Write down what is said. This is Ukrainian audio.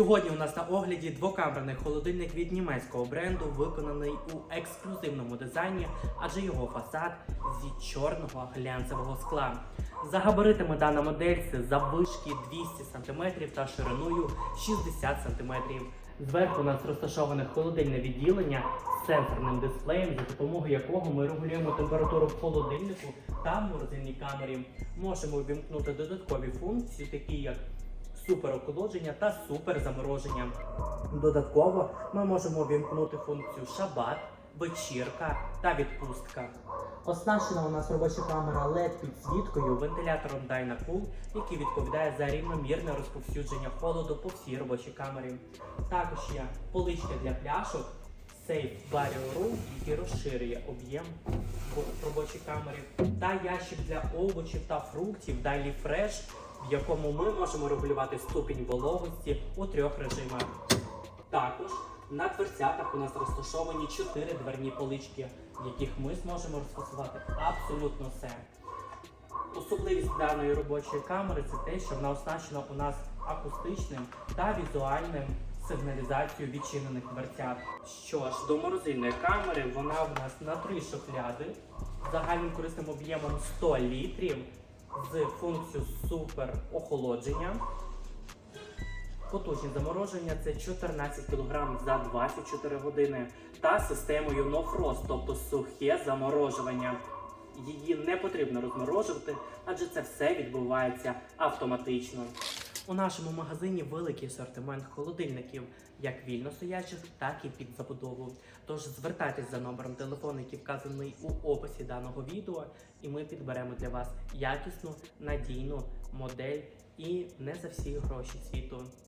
Сьогодні у нас на огляді двокамерний холодильник від німецького бренду, виконаний у ексклюзивному дизайні, адже його фасад зі чорного глянцевого скла. За габаритами дана модель це заввишки 200 см та шириною 60 см. Зверху у нас розташоване холодильне відділення з сенсорним дисплеєм, за допомогою якого ми регулюємо температуру в холодильнику та морозильній камері. Можемо ввімкнути додаткові функції, такі як суперохолодження та суперзамороження. Додатково ми можемо вімкнути функцію шабат, вечірка та відпустка. Оснащена у нас робоча камера LED підсвіткою, вентилятором Dynacool, який відповідає за рівномірне розповсюдження холоду по всій робочій камері. Також є поличка для пляшок, Safe Barrier Room, який розширює об'єм в робочій камері, та ящик для овочів та фруктів Daily Fresh, в якому ми можемо регулювати ступінь вологості у трьох режимах. Також на дверцятах у нас розташовані чотири дверні полички, в яких ми зможемо розфасувати абсолютно все. Особливість даної робочої камери це те, що вона оснащена у нас акустичним та візуальним сигналізацією відчинених дверцят. Що ж, до морозильної камери вона в нас на три шухляди загальним корисним об'ємом 100 літрів з функцією супер охолодження. Потужні замороження це 14 кг за 24 години та системою NoFrost, тобто сухе заморожування. Її не потрібно розморожувати, адже це все відбувається автоматично. У нашому магазині великий асортимент холодильників, як вільно стоячих, так і під забудову. Тож звертайтесь за номером телефону, який вказаний у описі даного відео, і ми підберемо для вас якісну, надійну модель і не за всі гроші світу.